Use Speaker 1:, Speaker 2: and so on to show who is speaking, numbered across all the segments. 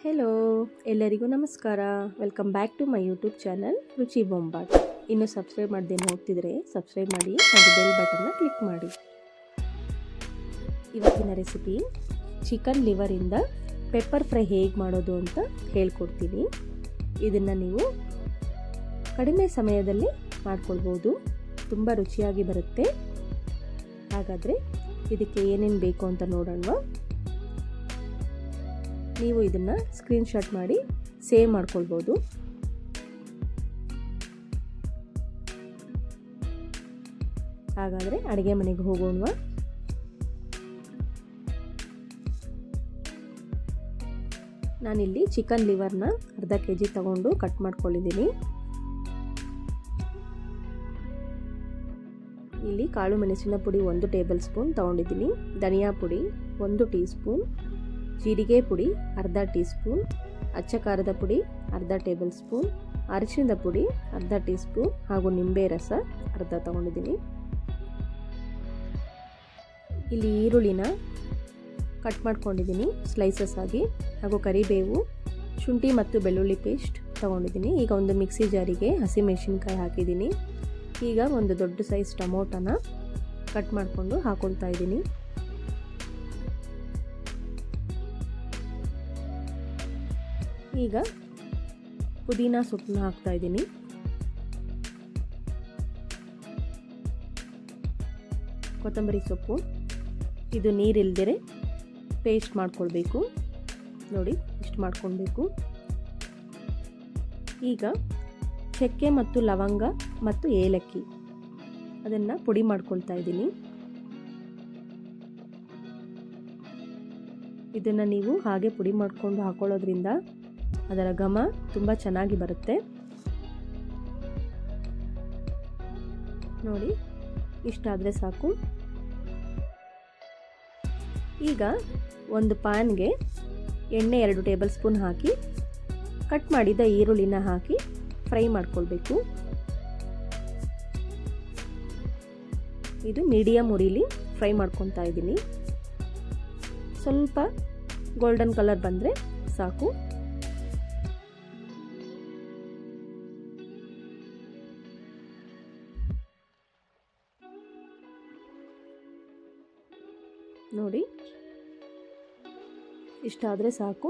Speaker 1: Hello ಎಲ್ಲರಿಗೂ ನಮಸ್ಕಾರ. Welcome back to my YouTube channel Ruchi Bombat ಇನ್ನು ಸಬ್ಸ್ಕ್ರೈಬ್ ಮಾಡದೆ ನೋಡ್ತಿದ್ರೆ ಸಬ್ಸ್ಕ್ರೈಬ್ ಮಾಡಿ, ಹಾಗೂ ಬೆಲ್ ಬಟನ್ನ ಕ್ಲಿಕ್ ಮಾಡಿ. ಇವತ್ತಿನ ರೆಸಿಪಿ ಚಿಕನ್ ಲಿವರಿಂದ ಪೆಪ್ಪರ್ ಫ್ರೈ ಹೇಗೆ ಮಾಡೋದು ಅಂತ ಹೇಳ್ಕೊಡ್ತೀನಿ. ಇದನ್ನು ನೀವು ಕಡಿಮೆ ಸಮಯದಲ್ಲಿ ಮಾಡ್ಕೊಳ್ಬೋದು. ತುಂಬ ರುಚಿಯಾಗಿ ಬರುತ್ತೆ. ಹಾಗಾದರೆ ಇದಕ್ಕೆ ಏನೇನು ಬೇಕು ಅಂತ ನೋಡೋಣ. ನೀವು ಇದನ್ನು ಸ್ಕ್ರೀನ್ಶಾಟ್ ಮಾಡಿ ಸೇವ್ ಮಾಡ್ಕೊಳ್ಬೋದು. ಹಾಗಾದರೆ ಅಡುಗೆ ಮನೆಗೆ ಹೋಗೋಣ ನಾನಿಲ್ಲಿ ಚಿಕನ್ ಲಿವರ್ನ ಅರ್ಧ ಕೆ ಜಿ ತಗೊಂಡು ಕಟ್ ಮಾಡ್ಕೊಂಡಿದ್ದೀನಿ ಇಲ್ಲಿ ಕಾಳು ಮೆಣಸಿನ ಪುಡಿ ಒಂದು ಟೇಬಲ್ ಸ್ಪೂನ್ ತೊಗೊಂಡಿದ್ದೀನಿ. ಧನಿಯಾ ಪುಡಿ ಒಂದು ಟೀ ಸ್ಪೂನ್ ಜೀರಿಗೆ ಪುಡಿ, ಅರ್ಧ ಟೀ ಸ್ಪೂನ್ ಅಚ್ಚ ಖಾರದ ಪುಡಿ, ಅರ್ಧ ಟೇಬಲ್ ಸ್ಪೂನ್ ಅರಿಶಿನದ ಪುಡಿ, ಅರ್ಧ ಟೀ ಸ್ಪೂನ್ ಹಾಗೂ ನಿಂಬೆ ರಸ ಅರ್ಧ ತಗೊಂಡಿದ್ದೀನಿ. ಇಲ್ಲಿ ಈರುಳ್ಳಿನ ಕಟ್ ಮಾಡ್ಕೊಂಡಿದ್ದೀನಿ ಸ್ಲೈಸಸ್ ಆಗಿ ಹಾಗೂ ಕರಿಬೇವು, ಶುಂಠಿ ಮತ್ತು ಬೆಳ್ಳುಳ್ಳಿ ಪೇಸ್ಟ್ ತೊಗೊಂಡಿದ್ದೀನಿ. ಈಗ ಒಂದು ಮಿಕ್ಸಿ ಜಾರಿಗೆ ಹಸಿಮೆಣಸಿನ್ಕಾಯಿ ಹಾಕಿದ್ದೀನಿ. ಈಗ ಒಂದು ದೊಡ್ಡ ಸೈಜ್ ಟೊಮೊಟೊನ ಕಟ್ ಮಾಡಿಕೊಂಡು ಹಾಕೊಳ್ತಾ ಇದ್ದೀನಿ. ಈಗ ಪುದೀನ ಸೊಪ್ಪನ್ನ ಹಾಕ್ತಾ ಇದ್ದೀನಿ. ಕೊತ್ತಂಬರಿ ಸೊಪ್ಪು, ಇದು ನೀರಿಲ್ದಿರೆ ಪೇಸ್ಟ್ ಮಾಡ್ಕೊಳ್ಬೇಕು. ನೋಡಿ, ಇಷ್ಟು ಮಾಡ್ಕೊಳ್ಬೇಕು. ಈಗ ಚಕ್ಕೆ ಮತ್ತು ಲವಂಗ ಮತ್ತು ಏಲಕ್ಕಿ ಅದನ್ನು ಪುಡಿ ಮಾಡ್ಕೊಳ್ತಾ ಇದ್ದೀನಿ. ಇದನ್ನು ನೀವು ಹಾಗೆ ಪುಡಿ ಮಾಡಿಕೊಂಡು ಹಾಕೊಳ್ಳೋದ್ರಿಂದ ಅದರ ಘಮ ತುಂಬ ಚೆನ್ನಾಗಿ ಬರುತ್ತೆ. ನೋಡಿ, ಇಷ್ಟಾದರೆ ಸಾಕು. ಈಗ ಒಂದು ಪ್ಯಾನ್ಗೆ ಎಣ್ಣೆ ಎರಡು ಟೇಬಲ್ ಸ್ಪೂನ್ ಹಾಕಿ, ಕಟ್ ಮಾಡಿದ ಈರುಳ್ಳಿನ ಹಾಕಿ ಫ್ರೈ ಮಾಡ್ಕೊಳ್ಬೇಕು. ಇದು ಮೀಡಿಯಮ್ ಉರಿಲಿ ಫ್ರೈ ಮಾಡ್ಕೊತಾ ಇದ್ದೀನಿ. ಸ್ವಲ್ಪ ಗೋಲ್ಡನ್ ಕಲರ್ ಬಂದರೆ ಸಾಕು. ನೋಡಿ. ಇಷ್ಟಾದರೆ ಸಾಕು.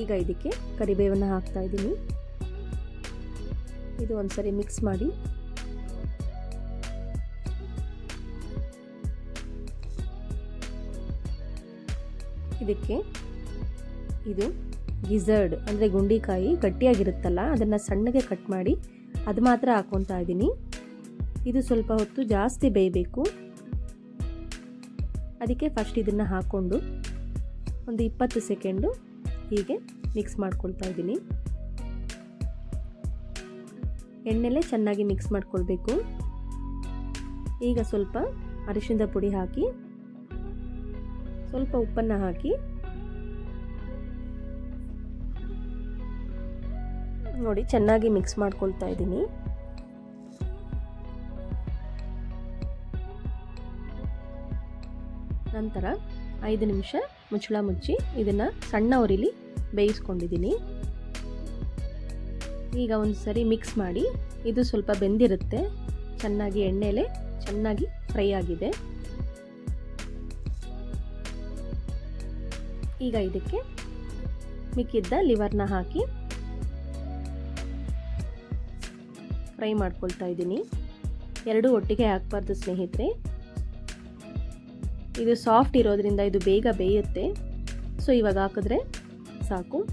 Speaker 1: ಈಗ ಇದಕ್ಕೆ ಕರಿಬೇವನ್ನು ಹಾಕ್ತಾ ಇದ್ದೀನಿ. ಇದು ಒಂದ್ಸರಿ ಮಿಕ್ಸ್ ಮಾಡಿ. ಇದಕ್ಕೆ ಇದು ಗಿಝರ್ಡ್ ಅಂದರೆ ಗುಂಡಿಕಾಯಿ ಗಟ್ಟಿಯಾಗಿರುತ್ತಲ್ಲ, ಅದನ್ನು ಸಣ್ಣಗೆ ಕಟ್ ಮಾಡಿ ಅದು ಮಾತ್ರ ಹಾಕ್ಕೊತಾ ಇದ್ದೀನಿ. ಇದು ಸ್ವಲ್ಪ ಹೊತ್ತು ಜಾಸ್ತಿ ಬೇಯಬೇಕು. ಅದಕ್ಕೆ ಫಸ್ಟ್ ಇದನ್ನು ಹಾಕ್ಕೊಂಡು ಒಂದು ಇಪ್ಪತ್ತು ಸೆಕೆಂಡು ಹೀಗೆ ಮಿಕ್ಸ್ ಮಾಡ್ಕೊಳ್ತಾ ಇದ್ದೀನಿ. ಎಣ್ಣೆಲೆ ಚೆನ್ನಾಗಿ ಮಿಕ್ಸ್ ಮಾಡ್ಕೊಳ್ಬೇಕು. ಈಗ ಸ್ವಲ್ಪ ಅರಿಶಿನದ ಪುಡಿ ಹಾಕಿ ಸ್ವಲ್ಪ ಉಪ್ಪನ್ನು ಹಾಕಿ ನೋಡಿ ಚೆನ್ನಾಗಿ ಮಿಕ್ಸ್ ಮಾಡ್ಕೊಳ್ತಾ ಇದ್ದೀನಿ. ನಂತರ ಐದು ನಿಮಿಷ ಮುಚ್ಚಳ ಮುಚ್ಚಿ ಇದನ್ನು ಸಣ್ಣ ಉರಿಲಿ ಬೇಯಿಸ್ಕೊಂಡಿದ್ದೀನಿ. ಈಗ ಒಂದು ಸರಿ ಮಿಕ್ಸ್ ಮಾಡಿ ಇದು ಸ್ವಲ್ಪ ಬೆಂದಿರುತ್ತೆ. ಚೆನ್ನಾಗಿ ಎಣ್ಣೆಲೆ ಚೆನ್ನಾಗಿ ಫ್ರೈ ಆಗಿದೆ. ಈಗ ಇದಕ್ಕೆ ಮಿಕ್ಕಿದ್ದ ಲಿವರ್ನ ಹಾಕಿ ಫ್ರೈ ಮಾಡ್ಕೊಳ್ತಾ ಇದ್ದೀನಿ. ಎರಡು ಒಟ್ಟಿಗೆ ಹಾಕ್ಬಾರ್ದು ಸ್ನೇಹಿತರೆ. ಇದು ಸಾಫ್ಟ್ ಇರೋದ್ರಿಂದ ಇದು ಬೇಗ ಬೇಯುತ್ತೆ. ಸೊ, ಇವಾಗ ಹಾಕಿದ್ರೆ ಸಾಕು.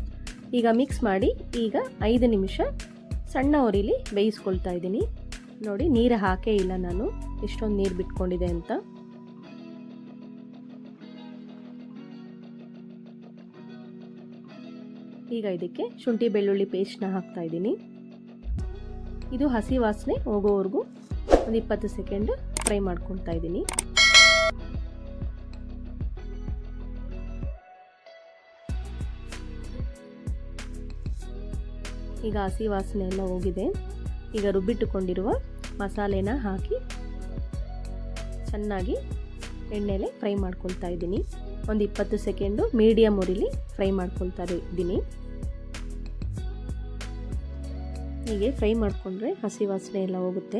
Speaker 1: ಈಗ ಮಿಕ್ಸ್ ಮಾಡಿ ಈಗ ಐದು ನಿಮಿಷ ಸಣ್ಣ ಉರಿಲಿ ಬೇಯಿಸ್ಕೊಳ್ತಾ ಇದ್ದೀನಿ. ನೋಡಿ, ನೀರು ಹಾಕೇ ಇಲ್ಲ ನಾನು. ಎಷ್ಟೊಂದು ನೀರು ಬಿಟ್ಕೊಂಡಿದೆ ಅಂತ. ಈಗ ಇದಕ್ಕೆ ಶುಂಠಿ ಬೆಳ್ಳುಳ್ಳಿ ಪೇಸ್ಟ್ನ ಹಾಕ್ತಾ ಇದ್ದೀನಿ. ಇದು ಹಸಿ ವಾಸನೆ ಹೋಗೋವರೆಗೂ ಒಂದು ಇಪ್ಪತ್ತು ಸೆಕೆಂಡ್ ಫ್ರೈ ಮಾಡ್ಕೊತಾ ಇದ್ದೀನಿ. ಈಗ ಹಸಿ ವಾಸನೆ ಎಲ್ಲ ಹೋಗಿದೆ. ಈಗ ರುಬ್ಬಿಟ್ಟುಕೊಂಡಿರುವ ಮಸಾಲೆನ ಹಾಕಿ ಚೆನ್ನಾಗಿ ಎಣ್ಣೆಲೆ ಫ್ರೈ ಮಾಡ್ಕೊಳ್ತಾ ಇದ್ದೀನಿ. ಒಂದು ಇಪ್ಪತ್ತು ಸೆಕೆಂಡು ಮೀಡಿಯಮ್ ಉರಿಲಿ ಫ್ರೈ ಮಾಡ್ಕೊಳ್ತಾ ಇದ್ದೀನಿ. ಹೀಗೆ ಫ್ರೈ ಮಾಡಿಕೊಂಡ್ರೆ ಹಸಿ ವಾಸನೆ ಎಲ್ಲ ಹೋಗುತ್ತೆ.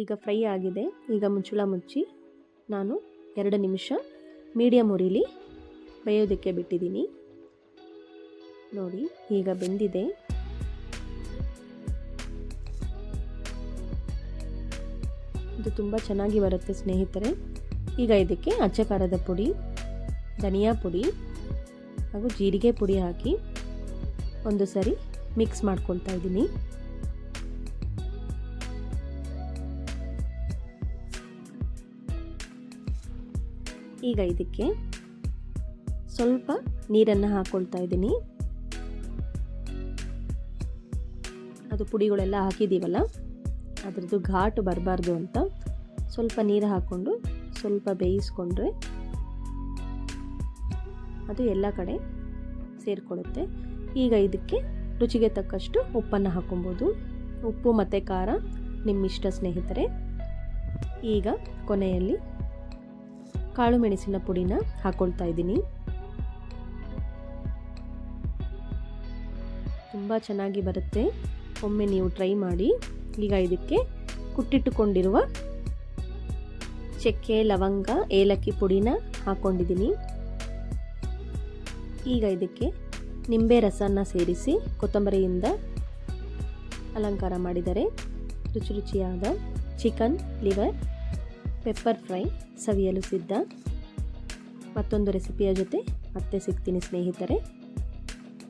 Speaker 1: ಈಗ ಫ್ರೈ ಆಗಿದೆ. ಈಗ ಮುಚ್ಚುಳ ಮುಚ್ಚಿ ನಾನು ಎರಡು ನಿಮಿಷ ಮೀಡಿಯಮ್ ಉರಿಲಿ ಬೇಯೋದಕ್ಕೆ ಬಿಟ್ಟಿದ್ದೀನಿ. ನೋಡಿ, ಈಗ ಬೆಂದಿದೆ. ಇದು ತುಂಬ ಚೆನ್ನಾಗಿ ಬರುತ್ತೆ ಸ್ನೇಹಿತರೆ. ಈಗ ಇದಕ್ಕೆ ಅಚ್ಚ ಖಾರದ ಪುಡಿ, ಧನಿಯಾ ಪುಡಿ ಹಾಗೂ ಜೀರಿಗೆ ಪುಡಿ ಹಾಕಿ ಒಂದು ಸರಿ ಮಿಕ್ಸ್ ಮಾಡ್ಕೊಳ್ತಾ ಇದ್ದೀನಿ. ಈಗ ಇದಕ್ಕೆ ಸ್ವಲ್ಪ ನೀರನ್ನು ಹಾಕ್ಕೊಳ್ತಾ ಇದ್ದೀನಿ. ಅದು ಪುಡಿಗಳೆಲ್ಲ ಹಾಕಿದ್ದೀವಲ್ಲ, ಅದರದ್ದು ಘಾಟು ಬರಬಾರ್ದು ಅಂತ ಸ್ವಲ್ಪ ನೀರು ಹಾಕ್ಕೊಂಡು ಸ್ವಲ್ಪ ಬೇಯಿಸ್ಕೊಂಡ್ರೆ ಅದು ಎಲ್ಲ ಕಡೆ ಸೇರಿಕೊಳ್ಳುತ್ತೆ. ಈಗ ಇದಕ್ಕೆ ರುಚಿಗೆ ತಕ್ಕಷ್ಟು ಉಪ್ಪನ್ನು ಹಾಕೊಬೋದು ಉಪ್ಪು ಮತ್ತು ಖಾರ ನಿಮ್ಮಿಷ್ಟ ಸ್ನೇಹಿತರೆ. ಈಗ ಕೊನೆಯಲ್ಲಿ ಕಾಳು ಮೆಣಸಿನ ಪುಡಿನ ಹಾಕ್ಕೊಳ್ತಾ ಇದ್ದೀನಿ. ತುಂಬ ಚೆನ್ನಾಗಿ ಬರುತ್ತೆ. ಒಮ್ಮೆ ನೀವು ಟ್ರೈ ಮಾಡಿ. ಈಗ ಇದಕ್ಕೆ ಕುಟ್ಟಿಟ್ಟುಕೊಂಡಿರುವ ಚಕ್ಕೆ, ಲವಂಗ, ಏಲಕ್ಕಿ ಪುಡಿನ ಹಾಕ್ಕೊಂಡಿದ್ದೀನಿ. ಈಗ ಇದಕ್ಕೆ ನಿಂಬೆ ರಸನ ಸೇರಿಸಿ ಕೊತ್ತಂಬರಿಯಿಂದ ಅಲಂಕಾರ ಮಾಡಿದರೆ ರುಚಿ ರುಚಿಯಾದ ಚಿಕನ್, ಲಿವರ್, ಪೆಪ್ಪರ್ ಫ್ರೈ ಸವಿಯಲು ಸಿದ್ಧ. ಮತ್ತೊಂದು ರೆಸಿಪಿಯ ಜೊತೆ ಮತ್ತೆ ಸಿಗ್ತೀನಿ ಸ್ನೇಹಿತರೆ.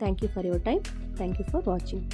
Speaker 1: Thank you for your time. Thank you for watching.